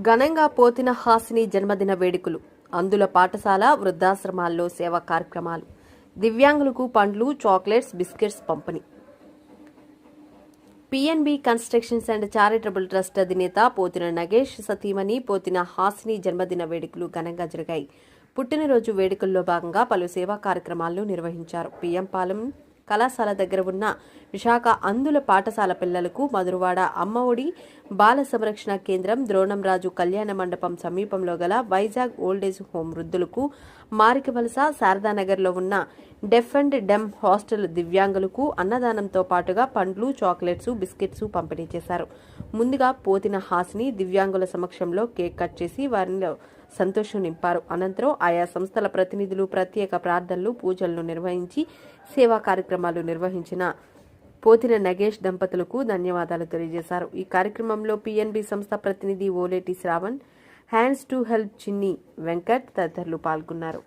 ఘనంగా పోతిన హాసిని జన్మదిన వేడుకలు. అందుల పాఠశాల వృద్ధాశ్రమాల్లో సేవా కార్యక్రమాలు. దివ్యాంగులకు పండ్లు చాక్లెట్స్ బిస్కెట్స్ పంపిణీ. PNB constructions and charitable trust అధినేత పోతిన నగేష్ సతీమణి పోతిన హాసిని జన్మదిన వేడుకలు ఘనంగా జరిగాయి. పుట్టినరోజు వేడుకల్లో భాగంగా పలు సేవా కార్యక్రమాలు నిర్వహించారు. పిఎం పాలెం కళాశాల దగ్గర ఉన్న విశాఖ అందుల పాఠశాల పిల్లలకు మధురవాడ అమ్మఒడి బాల సంరక్షణ కేంద్రం ద్రోణంరాజు కళ్యాణ మండపం సమీపంలో గల వైజాగ్ ఓల్డేజ్ హోం వృద్ధులకు మారికవలస శారదానగర్లో ఉన్న డెఫ్ అండ్ డెమ్ హాస్టల్ దివ్యాంగులకు అన్నదానంతో పాటుగా పండ్లు చాక్లెట్స్ బిస్కెట్స్ పంపిణీ చేశారు. ముందుగా పోతిన హాసిని దివ్యాంగుల సమక్షంలో కేక్ కట్ చేసి వారిలో సంతోషం నింపారు. అనంతరం ఆయా సంస్థల ప్రతినిధులు ప్రత్యేక ప్రార్థనలు పూజలను నిర్వహించి సేవా కార్యక్రమాలు నిర్వహించిన పోతిన నగేష్ దంపతులకు ధన్యవాదాలు తెలియజేశారు. ఈ కార్యక్రమంలో పిఎన్బి సంస్థ ప్రతినిధి Oleti Shravan hands to help Chinni Venkat తదితరులు పాల్గొన్నారు.